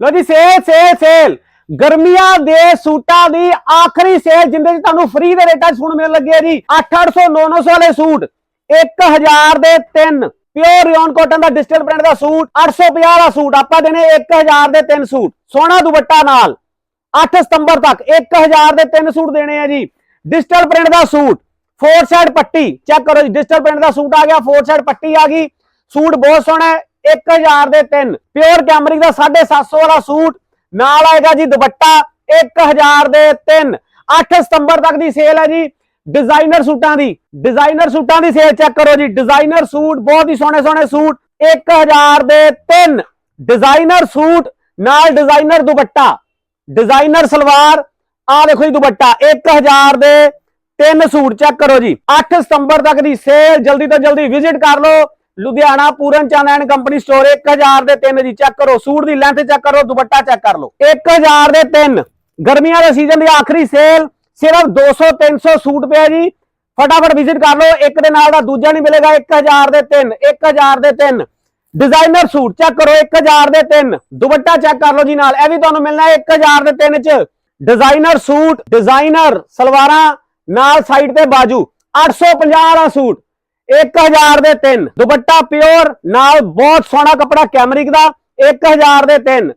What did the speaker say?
ਲੋ ਜੀ, sale sale sale. ਗਰਮੀਆਂ ਦੇ ਸੂਟਾਂ ਦੀ ਆਖਰੀ ਸੇਲ, ਜਿੰਦੇ ਚ ਤੁਹਾਨੂੰ ਫ੍ਰੀ ਦੇ ਰੇਟਾਂ 'ਚ ਸੂਟ ਲੱਗੇ ਜੀ। 8-800 900 ਵਾਲੇ ਸੂਟ 1000 ਦੇ 3 ਪਿਓਰ ਰਿਓਨ ਕਾਟਨ ਦਾ ਡਿਜੀਟਲ ਪ੍ਰਿੰਟ ਦਾ ਸੂਟ 850 ਦਾ ਸੂਟ ਆਪਾਂ ਦੇਣੇ 1000 ਦੇ 3 ਸੂਟ। ਸੋਹਣਾ ਦੁਪੱਟਾ ਨਾਲ 8 ਸਤੰਬਰ ਤੱਕ 1000 ਦੇ 3 ਸੂਟ ਦੇਣੇ ਆ ਜੀ। ਡਿਜੀਟਲ ਪ੍ਰਿੰਟ ਦਾ ਸੂਟ ਫੋਰ ਸਾਈਡ ਪੱਟੀ ਚੈੱਕ ਕਰੋ ਜੀ ਡਿਜੀਟਲ ਪ੍ਰਿੰਟ ਦਾ ਸੂਟ ਆ ਗਿਆ ਫੋਰ ਸਾਈਡ ਪੱਟੀ ਆ ਗਈ। ਸੂਟ ਬਹੁਤ ਸੋਹਣਾ ਹੈ 1000 ਦੇ 3 ਪਿਓਰ ਕੈਮਰਿਕ ਦਾ 750 ਵਾਲਾ ਸੂਟ, ਨਾਲ ਆਏਗਾ ਜੀ ਦੁਪੱਟਾ 1000 ਦੇ 3 8 ਸਤੰਬਰ ਤੱਕ ਦੀ ਸੇਲ ਹੈ ਜੀ ਡਿਜ਼ਾਈਨਰ ਸੂਟਾਂ ਦੀ। ਡਿਜ਼ਾਈਨਰ ਸੂਟਾਂ ਦੀ ਸੇਲ ਚੈੱਕ ਕਰੋ ਜੀ। ਡਿਜ਼ਾਈਨਰ ਸੂਟ, ਬਹੁਤ ਹੀ ਸੋਹਣੇ ਸੋਹਣੇ ਸੂਟ 1000 ਦੇ 3 ਡਿਜ਼ਾਈਨਰ ਸੂਟ, ਨਾਲ ਡਿਜ਼ਾਈਨਰ ਦੁਪੱਟਾ। ਡਿਜ਼ਾਈਨਰ ਸਲਵਾਰ ਆ ਦੇਖੋ ਜੀ ਦੁਪੱਟਾ 1000 ਦੇ ਤਿੰਨ ਸੂਟ ਚੈੱਕ ਕਰੋ ਜੀ। 8 ਸਤੰਬਰ ਤੱਕ ਦੀ ਸੇਲ ਜਲਦੀ ਤੋਂ ਜਲਦੀ ਵਿਜ਼ਿਟ ਕਰ ਲਓ। Ludhiana Puran Chand and company store 1000 ਦੇ ਤਿੰਨ ਜੀ ਚੈੱਕ ਕਰੋ, ਸੂਟ ਦੀ ਲੈਂਥ ਚੈੱਕ ਕਰੋ, ਦੁਪੱਟਾ ਚੈੱਕ ਕਰ ਲਓ। 1000 ਦੇ ਤਿੰਨ, ਗਰਮੀਆਂ ਦੇ ਸੀਜ਼ਨ ਦੀ ਆਖਰੀ ਸੇਲ ਸਿਰਫ 200 300 ਸੂਟ ਪਿਆ ਜੀ। ਫਟਾਫਟ ਵਿਜ਼ਿਟ ਕਰ ਲਓ, ਇੱਕ ਦੇ ਨਾਲ ਦਾ ਦੂਜਾ ਨਹੀਂ ਮਿਲੇਗਾ 1000 ਦੇ ਤਿੰਨ 1000 ਦੇ ਤਿੰਨ। ਡਿਜ਼ਾਈਨਰ ਸੂਟ ਚੈੱਕ ਕਰੋ 1000 ਦੇ ਤਿੰਨ। ਦੁਪੱਟਾ ਚੈੱਕ ਕਰ ਲਓ ਜੀ ਨਾਲ, ਇਹ ਵੀ ਤੁਹਾਨੂੰ ਮਿਲਣਾ ਹੈ 1000 ਦੇ ਤਿੰਨ ਚ। ਡਿਜ਼ਾਈਨਰ ਸੂਟ ਡਿਜ਼ਾਈਨਰ ਸਲਵਾਰਾਂ ਨਾਲ ਸਾਈਡ ਤੇ ਬਾਜੂ 850 ਦਾ ਸੂਟ। 1000 ਦੇ ਤਿੰਨ। ਦੁਪੱਟਾ ਪਿਓਰ ਨਾਲ ਬਹੁਤ ਸੋਹਣਾ ਕੱਪੜਾ ਕੈਮਰਿਕ ਦਾ 1000 ਦੇ ਤਿੰਨ।